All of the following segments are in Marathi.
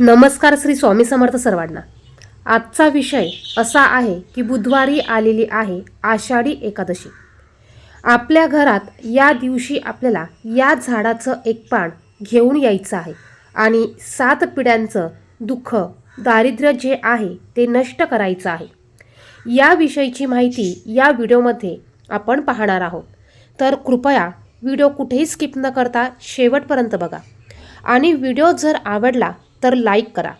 नमस्कार श्री स्वामी समर्थ सर्वांना. आजचा विषय असा आहे की बुधवारी आलेली आहे आषाढी एकादशी. आपल्या घरात या दिवशी आपल्याला या झाडाचं एक पान घेऊन यायचं आहे आणि सात पिढ्यांचं दुःख दारिद्र्य जे आहे ते नष्ट करायचं आहे. याविषयीची माहिती या व्हिडिओमध्ये आपण पाहणार आहोत. तर कृपया व्हिडिओ कुठेही स्किप न करता शेवटपर्यंत बघा. आणि व्हिडिओ जर आवडला तर लाईक करा.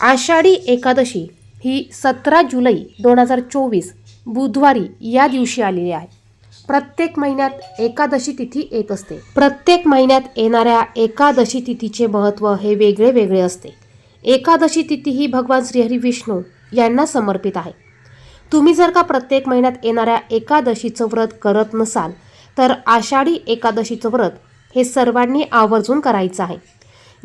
आषाढी एकादशी ही सतरा जुलै दोन हजार चोवीस बुधवारी या दिवशी आलेली आहे. प्रत्येक महिन्यात एकादशी तिथी येत असते. प्रत्येक महिन्यात येणाऱ्या एकादशी तिथीचे महत्त्व हे वेगळे वेगळे असते. एकादशी तिथी ही भगवान श्रीहरी विष्णू यांना समर्पित आहे. तुम्ही जर का प्रत्येक महिन्यात येणाऱ्या एकादशीचं व्रत करत नसाल तर आषाढी एकादशीचं व्रत हे सर्वांनी आवर्जून करायचं आहे.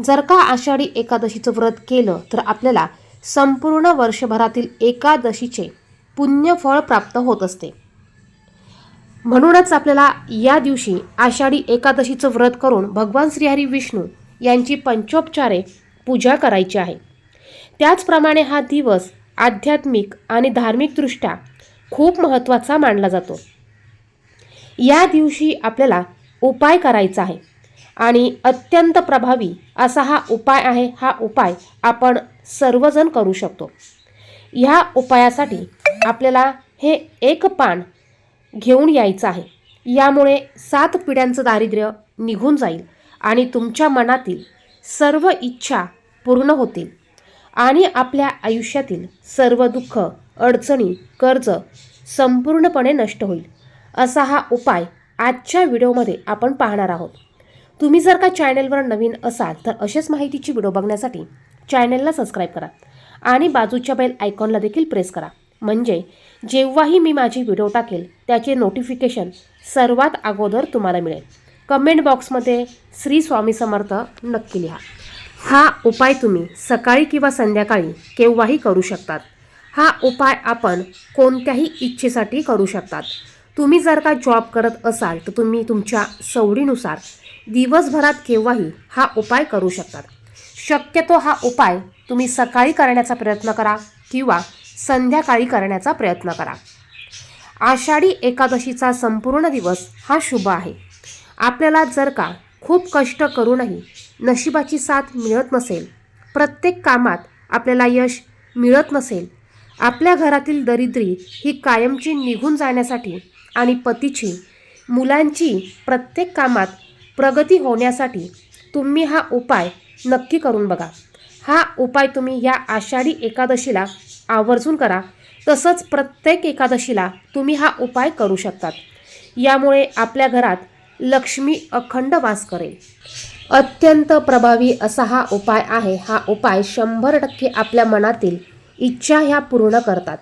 जर का आषाढी एकादशीचं व्रत केलं तर आपल्याला संपूर्ण वर्षभरातील एकादशीचे पुण्यफळ प्राप्त होत असते. म्हणूनच आपल्याला या दिवशी आषाढी एकादशीचं व्रत करून भगवान श्रीहरी विष्णू यांची पंचोपचारे पूजा करायची आहे. त्याचप्रमाणे हा दिवस आध्यात्मिक आणि धार्मिकदृष्ट्या खूप महत्त्वाचा मानला जातो. या दिवशी आपल्याला उपाय करायचा आहे. आणि अत्यंत प्रभावी असा हा उपाय आहे हा उपाय आपण सर्वजण करू शकतो. ह्या उपायासाठी आपल्याला हे एक पान घेऊन यायचं आहे. यामुळे सात पिढ्यांचं दारिद्र्य निघून जाईल आणि तुमच्या मनातील सर्व इच्छा पूर्ण होतील आणि आपल्या आयुष्यातील सर्व दुःख अडचणी कर्ज संपूर्णपणे नष्ट होईल. असा हा उपाय आजच्या व्हिडिओमध्ये आपण पाहणार आहोत. तुम्ही जर का चॅनलवर नवीन असाल तर अशाच माहितीची व्हिडिओ बघण्यासाठी चॅनलला सबस्क्राईब करा आणि बाजूच्या बेल आयकॉनला देखील प्रेस करा. म्हणजे जेव्हाही मी माझी व्हिडिओ टाकेल त्याचे नोटिफिकेशन सर्वात अगोदर तुम्हाला मिळेल. कमेंट बॉक्समध्ये श्री स्वामी समर्थ नक्की लिहा. हा उपाय तुम्ही सकाळी किंवा संध्याकाळी केव्हाही करू शकतात. हा उपाय आपण कोणत्याही इच्छेसाठी करू शकतात. तुम्ही जर का जॉब करत असाल तर तुम्ही तुमच्या सवडीनुसार दिवसभरात केव्हाही हा उपाय करू शकतात. शक्यतो हा उपाय तुम्ही सकाळी करण्याचा प्रयत्न करा किंवा संध्याकाळी करण्याचा प्रयत्न करा. आषाढी एकादशीचा संपूर्ण दिवस हा शुभ आहे. आपल्याला जर का खूप कष्ट करूनही नशिबाची साथ मिळत नसेल प्रत्येक कामात आपल्याला यश मिळत नसेल आपल्या घरातील दरिद्री ही कायमची निघून जाण्यासाठी आणि पतीची मुलांची प्रत्येक कामात प्रगती होण्यासाठी तुम्ही हा उपाय नक्की करून बघा. हा उपाय तुम्ही या आषाढी एकादशीला आवर्जून करा. तसंच प्रत्येक एकादशीला तुम्ही हा उपाय करू शकतात. यामुळे आपल्या घरात लक्ष्मी अखंड वास करेल. अत्यंत प्रभावी असा हा उपाय आहे. हा उपाय शंभर टक्के आपल्या मनातील इच्छा ह्या पूर्ण करतात.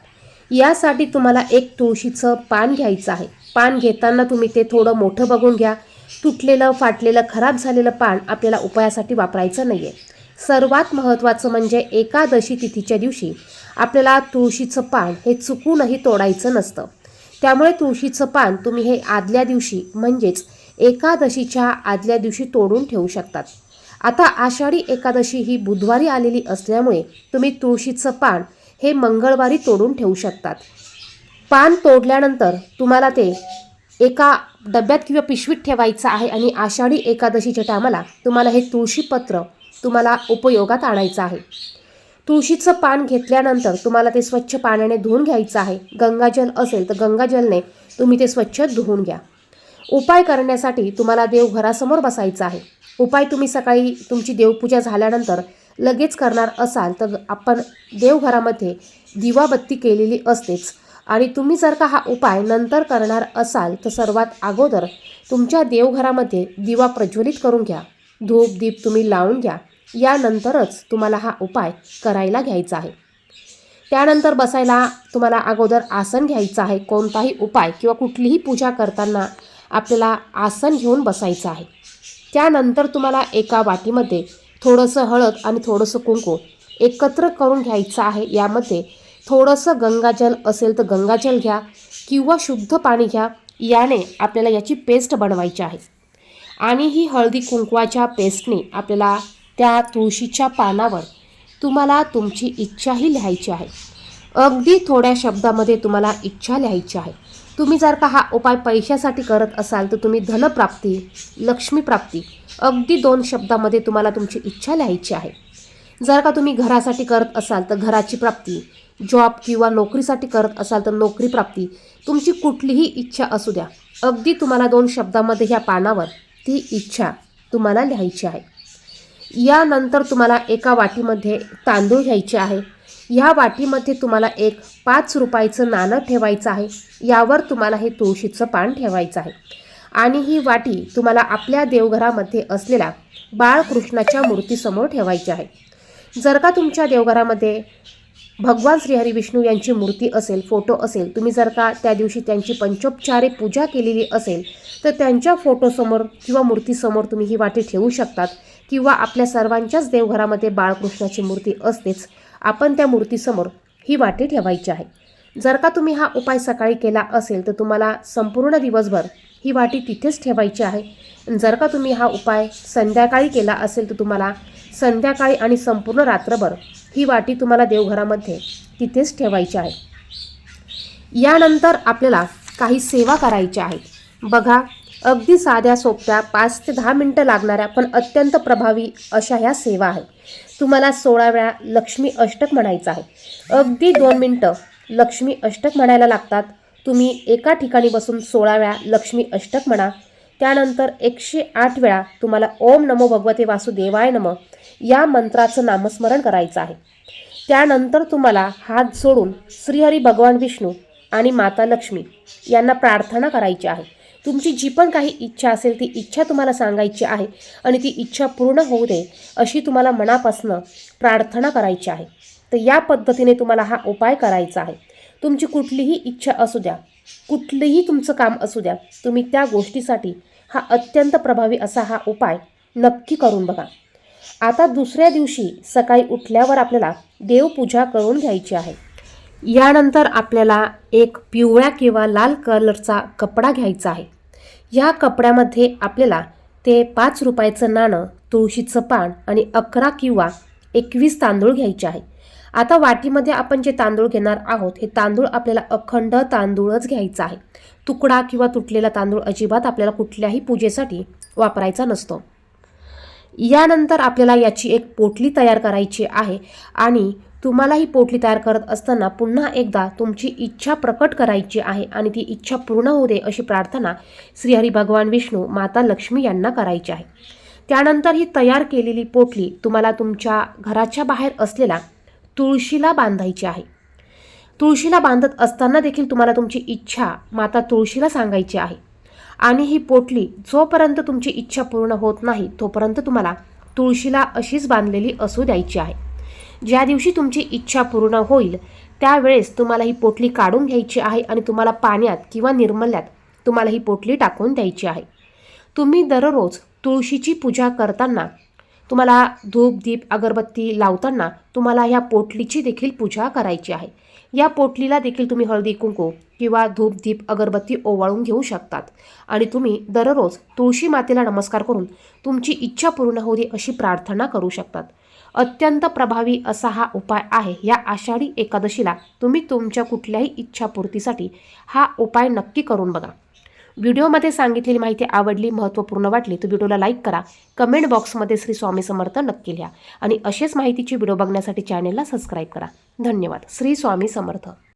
यासाठी तुम्हाला एक तुळशीचं पान घ्यायचं आहे. पान घेताना तुम्ही ते थोडं मोठं बघून घ्या. तुटलेलं फाटलेलं खराब झालेलं पान आपल्याला उपायासाठी वापरायचं नाही आहे सर्वात महत्त्वाचं म्हणजे एकादशी तिथीच्या दिवशी आपल्याला तुळशीचं पान हे चुकूनही तोडायचं नसतं. त्यामुळे तुळशीचं पान तुम्ही हे आदल्या दिवशी म्हणजेच एकादशीच्या आदल्या दिवशी तोडून ठेवू शकतात. आता आषाढी एकादशी ही बुधवारी आलेली असल्यामुळे तुम्ही तुळशीचं पान हे मंगळवारी तोडून ठेवू शकतात. पान तोडल्यानंतर तुम्हाला ते एका डब्यात किंवा पिशवीत ठेवायचं आहे आणि आषाढी एकादशीच्या टायमाला तुम्हाला हे तुळशीपत्र तुम्हाला उपयोगात आणायचं आहे. तुळशीचं पान घेतल्यानंतर तुम्हाला ते स्वच्छ पाण्याने धुवून घ्यायचं आहे. गंगाजल असेल तर गंगाजलने तुम्ही ते स्वच्छ धुवून घ्या. उपाय करण्यासाठी तुम्हाला देवघरासमोर बसायचं आहे. उपाय तुम्ही सकाळी तुमची देवपूजा झाल्यानंतर लगेच करणार असाल तर आपण देवघरामध्ये दिवाबत्ती केलेली असतेच. आणि तुम्ही जर का हा उपाय नंतर करणार असाल तर सर्वात अगोदर तुमच्या देवघरामध्ये दिवा प्रज्वलित करून घ्या. धूप दीप तुम्ही लावून घ्या. यानंतरच तुम्हाला हा उपाय करायला घ्यायचा आहे. त्यानंतर बसायला तुम्हाला अगोदर आसन घ्यायचं आहे. कोणताही उपाय किंवा कुठलीही पूजा करताना आपल्याला आसन घेऊन बसायचं आहे. त्यानंतर तुम्हाला एका वाटीमध्ये थोडंसं हळद आणि थोडंसं कुंकू एकत्र करून घ्यायचं आहे. यामध्ये थोडंसं गंगाजल असेल तर गंगाजल घ्या किंवा शुद्ध पाणी घ्या याने आपल्याला याची पेस्ट बनवायची आहे. आणि ही हळदी कुंकवाच्या पेस्टने आपल्याला त्या तुळशीच्या पानावर तुम्हाला तुमची इच्छाही लिहायची आहे. अगदी थोड्या शब्दामध्ये तुम्हाला इच्छा लिहायची आहे. तुम्ही जर का हा उपाय पैशासाठी करत असाल तर तुम्ही धनप्राप्ती लक्ष्मीप्राप्ती अगदी दोन शब्दामध्ये तुम्हाला तुमची इच्छा लिहायची आहे. जर का तुम्ही घरासाठी करत असाल तर घराची प्राप्ती जॉब किंवा नोकरीसाठी करत असाल तर नोकरी प्राप्ती तुमची कुठलीही इच्छा असू द्या. अगदी तुम्हाला दोन शब्दामध्ये ह्या पानावर ती इच्छा तुम्हाला लिहायची आहे. यानंतर तुम्हाला एका वाटीमध्ये तांदूळ घ्यायचे आहे. ह्या वाटीमध्ये तुम्हाला एक पाच रुपयाचं नाणं ठेवायचं आहे. यावर तुम्हाला हे तुळशीचं पान ठेवायचं आहे. आणि ही वाटी तुम्हाला आपल्या देवघरामध्ये असलेल्या बाळकृष्णाच्या मूर्तीसमोर ठेवायची आहे. जर का तुमच्या देवघरामध्ये भगवान श्रीहरी विष्णू यांची मूर्ती असेल फोटो असेल तुम्ही जर का त्या दिवशी त्यांची पंचोपचारे पूजा केलेली असेल तर त्यांच्या फोटोसमोर किंवा मूर्तीसमोर तुम्ही ही वाटी ठेवू शकतात किंवा आपल्या सर्वांच्याच देवघरामध्ये बाळकृष्णाची मूर्ती असतेच आपण त्या मूर्तीसमोर ही वाटी ठेवायची आहे. जर का तुम्ही हा उपाय सकाळी केला असेल तर तुम्हाला संपूर्ण दिवसभर ही वाटी तिथेच ठेवायची आहे. जर का तुम्ही हा उपाय संध्याकाळी केला असेल तर तुम्हाला संध्याकाळी आणि संपूर्ण रात्रभर ही वाटी तुम्हाला देवघरामध्ये तिथेच ठेवायची आहे. यानंतर आपल्याला काही सेवा करायच्या आहेत. बघा अगदी साध्या सोप्या पाच ते दहा मिनटं लागणाऱ्या पण अत्यंत प्रभावी अशा ह्या सेवा आहेत. तुम्हाला सोळा वेळा लक्ष्मी अष्टक म्हणायचं आहे. अगदी दोन मिनटं लक्ष्मी अष्टक म्हणायला लागतात. तुम्ही एका ठिकाणी बसून सोळा वेळा लक्ष्मी अष्टक म्हणा. त्यानंतर एकशे आठ वेळा तुम्हाला ओम नमो भगवते वासुदेवाय नम. या मंत्राचं नामस्मरण करायचं आहे. त्यानंतर तुम्हाला हात सोडून श्रीहरी भगवान विष्णू आणि माता लक्ष्मी यांना प्रार्थना करायची आहे. तुमची जी पण काही इच्छा असेल ती इच्छा तुम्हाला सांगायची आहे आणि ती इच्छा पूर्ण होऊ दे अशी तुम्हाला मनापासनं प्रार्थना करायची आहे. तर या पद्धतीने तुम्हाला हा उपाय करायचा आहे. तुमची कुठलीही इच्छा असू द्या कुठलंही तुमचं काम असू द्या तुम्ही त्या गोष्टीसाठी हा अत्यंत प्रभावी असा हा उपाय नक्की करून बघा. आता दुसऱ्या दिवशी सकाळी उठल्यावर आपल्याला देवपूजा करून घ्यायची आहे. यानंतर आपल्याला एक पिवळ्या किंवा लाल कलरचा कपडा घ्यायचा आहे. या कपड्यामध्ये आपल्याला ते पाच रुपयाचं नाणं तुळशीचं पान आणि अकरा किंवा एकवीस तांदूळ घ्यायचे आहे. आता वाटीमध्ये आपण जे तांदूळ घेणार आहोत हे तांदूळ आपल्याला अखंड तांदूळच घ्यायचा आहे. तुकडा किंवा तुटलेला तांदूळ अजिबात आपल्याला कुठल्याही पूजेसाठी वापरायचा नसतो. यानंतर आपल्याला याची एक पोटली तयार करायची आहे. आणि तुम्हाला ही पोटली तयार करत असताना पुन्हा एकदा तुमची इच्छा प्रकट करायची आहे आणि ती इच्छा पूर्ण होऊ दे अशी प्रार्थना श्रीहरी भगवान विष्णू माता लक्ष्मी यांना करायची आहे. त्यानंतर ही तयार केलेली पोटली तुम्हाला तुमच्या घराच्या बाहेर असलेल्या तुळशीला बांधायची आहे. तुळशीला बांधत असताना देखील तुम्हाला तुमची इच्छा माता तुळशीला सांगायची आहे. आणि ही पोटली जोपर्यंत तुमची इच्छा पूर्ण होत नाही तोपर्यंत तुम्हाला तुळशीला अशीच बांधलेली असू द्यायची आहे. ज्या दिवशी तुमची इच्छा पूर्ण होईल त्यावेळेस तुम्हाला ही पोटली काढून घ्यायची आहे आणि तुम्हाला पाण्यात किंवा निर्मल्यात तुम्हाला ही पोटली टाकून द्यायची आहे. तुम्ही दररोज तुळशीची पूजा करताना तुम्हाला धूप दीप अगरबत्ती लावताना तुम्हाला ह्या पोटलीची देखील पूजा करायची आहे. या पोटलीला देखील तुम्ही हळदी कुंकू किंवा धूप दीप अगरबत्ती ओवाळून घेऊ शकतात. आणि तुम्ही दररोज तुळशी मातेला नमस्कार करून तुमची इच्छा पूर्ण होऊ दे अशी प्रार्थना करू शकतात. अत्यंत प्रभावी असा हा उपाय आहे या आषाढी एकादशीला तुम्ही तुमच्या कुठल्याही इच्छापूर्तीसाठी हा उपाय नक्की करून बघा. व्हिडिओमध्ये सांगितलेली माहिती आवडली महत्त्वपूर्ण वाटली तर व्हिडिओला लाईक करा. कमेंट बॉक्समध्ये श्री स्वामी समर्थ नक्की लिहा. आणि असेच माहितीची व्हिडिओ बघण्यासाठी चॅनेलला सबस्क्राईब करा. धन्यवाद. श्री स्वामी समर्थ.